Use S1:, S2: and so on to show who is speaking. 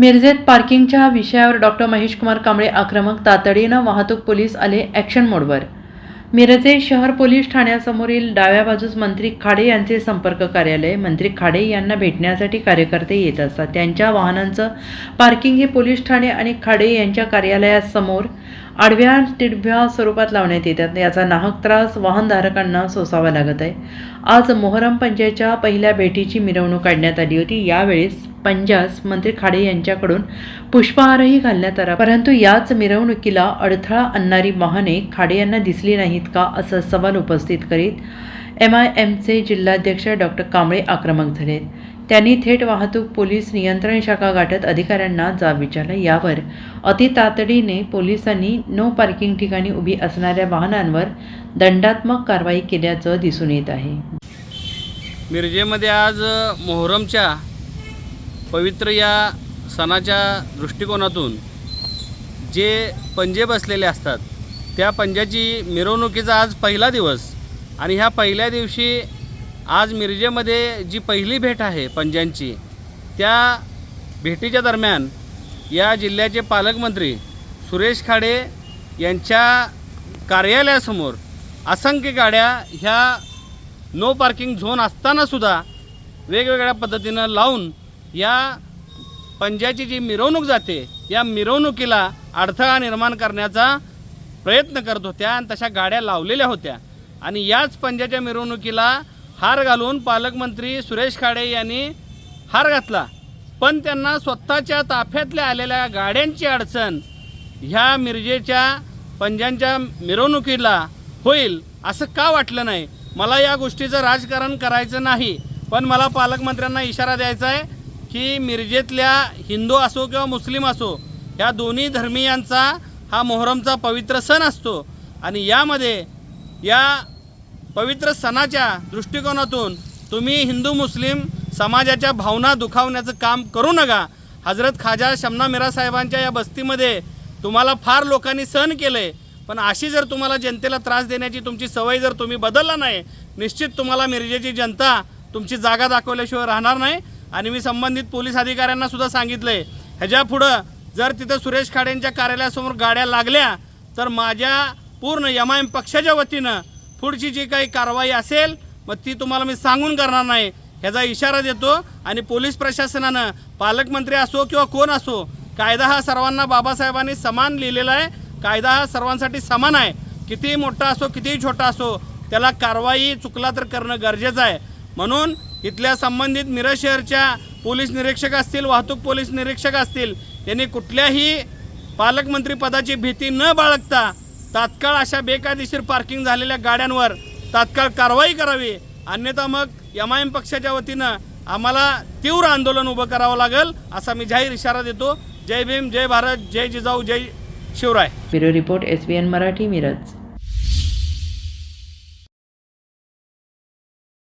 S1: मिरजेत पार्किंगच्या विषयावर डॉक्टर महेश कुमार कांबळे आक्रमक तातडीनं वाहतूक पोलीस आले ॲक्शन मोडवर मिरजे शहर पोलीस ठाण्यासमोरील डाव्या बाजूस मंत्री खाडे यांचे संपर्क कार्यालय. मंत्री खाडे यांना भेटण्यासाठी कार्यकर्ते येत असतात. त्यांच्या वाहनांचं पार्किंग हे पोलीस ठाणे आणि खाडे यांच्या कार्यालयासमोर आडव्या तिडव्या स्वरूपात लावण्यात येतात. याचा नाहक त्रास वाहनधारकांना सोसावा लागत आहे. आज मोहरम पंचायतच्या पहिल्या भेटीची मिरवणूक काढण्यात आली होती. यावेळेस पंजास मंत्री खाडे यांच्याकडून पुष्पहारही घालण्यात आला. परंतु याच मिरवणुकीला अडथळा आणणारी वाहने खाडे यांना दिसली नाहीत का असा सवाल उपस्थित करीत एम आय एमचे जिल्हाध्यक्ष डॉक्टर कांबळे आक्रमक झालेत त्यांनी थेट वाहतूक पोलीस नियंत्रण शाखा गाठत अधिकाऱ्यांना जाब विचारला. यावर अति तातडीने पोलिसांनी नो पार्किंग ठिकाणी उभी असणाऱ्या वाहनांवर दंडात्मक कारवाई केल्याचं दिसून येत आहे.
S2: मिरजेमध्ये आज मोहरमच्या पवित्र या सणाच्या दृष्टिकोनातून जे पंजे बसलेले असतात त्या पंजाची मिरवणुकीचा आज पहिला दिवस. आणि ह्या पहिल्या दिवशी आज मिरजेमध्ये जी पहिली भेट आहे पंजांची त्या भेटीच्या दरम्यान या जिल्ह्याचे पालकमंत्री सुरेश खाडे यांच्या कार्यालयासमोर असंख्य गाड्या ह्या नो पार्किंग झोन असतानासुद्धा वेगवेगळ्या पद्धतीनं लावून या पंजाची जी मिरवणूक जाते या मिरवणुकीला अडथळा निर्माण करण्याचा प्रयत्न करत होत्या आणि तशा गाड्या लावलेल्या होत्या. आणि याच पंजाच्या मिरवणुकीला हार घालून पालकमंत्री सुरेश खाडे यांनी हार घातला. पण त्यांना स्वतःच्या ताफ्यातल्या आलेल्या गाड्यांची अडचण ह्या मिरजेच्या पंजांच्या मिरवणुकीला होईल असं का वाटलं नाही? मला या गोष्टीचं राजकारण करायचं नाही पण मला पालकमंत्र्यांना इशारा द्यायचा आहे. की मिरजेतल्या हिंदू असो किंवा मुस्लिम असो ह्या दोन्ही धर्मियांचा हा मोहरमचा पवित्र सण असतो. आणि यामध्ये या पवित्र सणाच्या दृष्टिकोनातून तुम्ही हिंदू मुस्लिम समाजाच्या भावना दुखावण्याचं काम करू नका. हजरत खाजा शमना मिरा साहेबांच्या या बस्तीमध्ये तुम्हाला फार लोकांनी सहन केलं आहे पण अशी जर तुम्हाला जनतेला त्रास देण्याची तुमची सवय जर तुम्ही बदलला नाही निश्चित तुम्हाला मिरजेची जनता तुमची जागा दाखवल्याशिवाय राहणार नाही. आणि मी संबंधित पोलीस अधिकाऱ्यांना सुद्धा सांगितलं आहे ह्याच्या पुढं जर तिथं सुरेश खाडेंच्या कार्यालयासमोर गाड्या लागल्या तर माझ्या पूर्ण एम आय एम पक्षाच्या वतीनं पुढची जी काही कारवाई असेल मग ती तुम्हाला मी सांगून करणार नाही. ह्याचा इशारा देतो आणि पोलीस प्रशासनानं पालकमंत्री असो किंवा कोण असो कायदा हा सर्वांना बाबासाहेबांनी समान लिहिलेला आहे. कायदा हा सर्वांसाठी समान आहे. कितीही मोठा असो कितीही छोटा असो त्याला कारवाई चुकला तर करणं गरजेचं आहे. म्हणून इथल्या संबंधित मिरज शहरच्या पोलीस निरीक्षक असतील वाहतूक पोलीस निरीक्षक असतील यांनी कुठल्याही पालकमंत्री पदाची भीती न बाळगता तात्काळ अशा बेकायदेशीर पार्किंग झालेल्या गाड्यांवर तात्काळ कारवाई करावी. अन्यथा मग एम आय एम पक्षाच्या वतीनं आम्हाला तीव्र आंदोलन उभं करावं लागेल असा मी जाहीर इशारा देतो. जय भीम जय भारत जय जिजाऊ जय Shivray.
S1: Bureau report S B N Marathi Miraj.